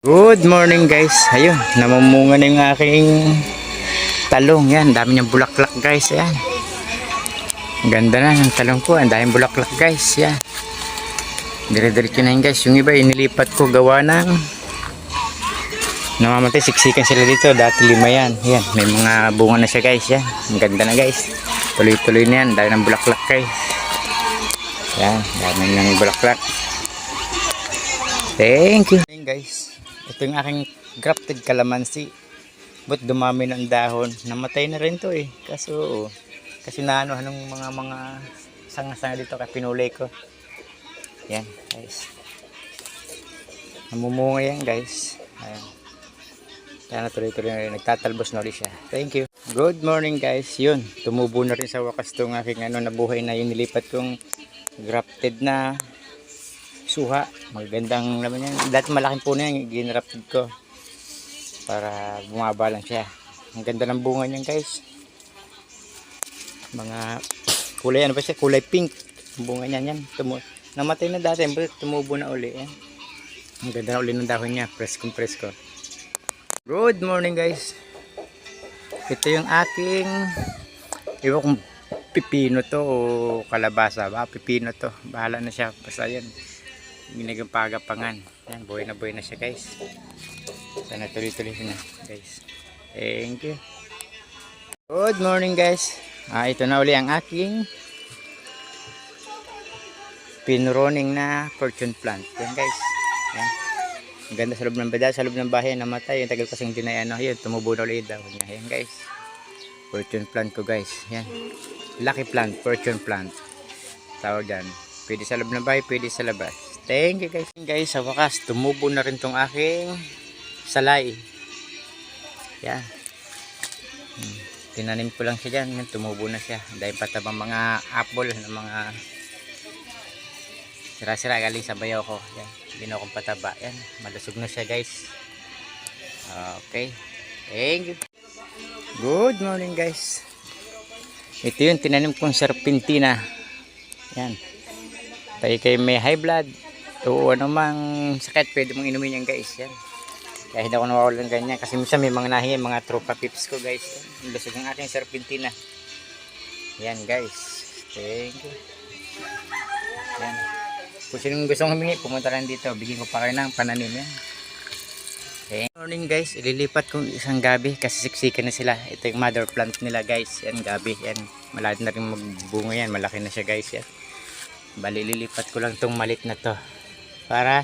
Good morning guys. Ayun, namumunga na yung aking talong. Yan, dami niyang bulaklak guys. Yan. Ganda na ng talong ko. Ang daming bulaklak guys. Yan. Dire-diretso na yun guys. Yung iba inilipat ko gawa ng namamatay. Siksikan sila dito. Dati lima yan. Yan, may mga bunga na siya guys. Yan. Ang ganda na guys. Tuloy-tuloy na yan. Dami ng bulaklak guys. Yan, dami ng bulaklak. Thank you. Ayun guys, ito yung aking grafted calamansi. But dumami ng dahon. Namatay na rin to eh. Kaso, kasi naano ng mga mga sanga-sanga dito kaya pinulay ko. Yan guys. Namumunga yan guys. Ayan. Kaya na tuloy-tuloy na rin. Nagtatalbos na ulit siya. Thank you. Good morning guys. Yun. Tumubo na rin sa wakas tong aking ano, nabuhay na yung nilipat kong grafted na suha. Magandang naman yan. Dati malaking puno yan, ginrafted ko. Para bumaba lang siya. Ang ganda ng bunga niyan guys. Mga kulay ano ba siya? Kulay pink. Ang bunga niyan yan. Tumu namatay na dati, tumubo na uli. Yan. Ang ganda na uli ng dahon niya. Preskong presko. Good morning guys. Ito yung aking iwan kung pipino to o kalabasa ba pipino to bahala na siya basta yan ginagang pagapangan yan buhay na buhay na siya guys. Sana tuloy tuloy na guys. Thank you. Good morning guys. Ah, ito na uli ang aking pinroning na fortune plant. Yan guys. Yan. Ang ganda sa loob ng bada sa loob ng bahay namatay. Yung tagal kasing dinayano yun tumubo na ulit daw. Niya yan guys. Fortune plant ko guys. Yan. Lucky plant fortune plant. Tawag yan pwede sa loob ng bahay pwede sa labas thank you guys. Guys. Sa wakas tumubo na rin tong aking salay. Yan Hmm. tinanim ko lang siya dyan. Yan, tumubo na siya. Dahil patabang mga apple ng mga sira-sira galing sa bayaw ko. Yan. Ginawa kong pataba. Yan. Malusog na siya guys. Okay. Thank you. Good morning guys. Ito yung tinanim kong serpentina yan. Tayo kayo may high blood o ano mang sakit pwede mong inumin yan guys yan kaya hindi ako nawawalan ganyan kasi minsan may mga nahingi mga tropa pips ko guys yan lusog ang aking serpentina yan guys thank you yan kung sinong gustong humingi pumunta lang dito bigyan ko pa kayo ng pananim yan Okay. Morning guys, ililipat kong isang gabi kasi siksikan na sila. Ito yung mother plant nila guys. Yan gabi, yan. Malaki na rin magbunga yan. Malaki na siya guys yan. Bali, lilipat ko lang tong malit na to. Para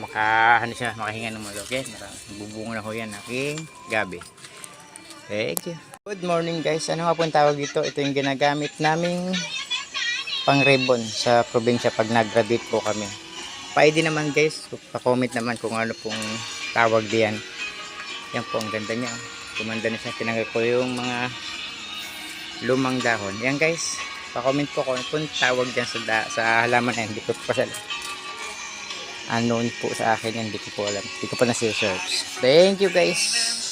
maka, ano siya, makahinga ng mga okay? Bubunga na ko yan aking gabi. Thank you. Good morning guys. Ano nga po ang tawag dito? Ito yung ginagamit naming pang ribbon sa probinsya pag nag-graduate po kami. Pwede naman guys, pa-comment naman kung ano pong tawag diyan. Yan po, ang ganda niya. Kumanda na siya. Tinanggal ko yung mga lumang dahon. Yan guys, pa-comment po kung pong tawag diyan sa, da- sa halaman na. Hindi ko pa sa unknown po sa akin. Hindi ko po alam. Hindi ko pa nasi-search. Thank you guys.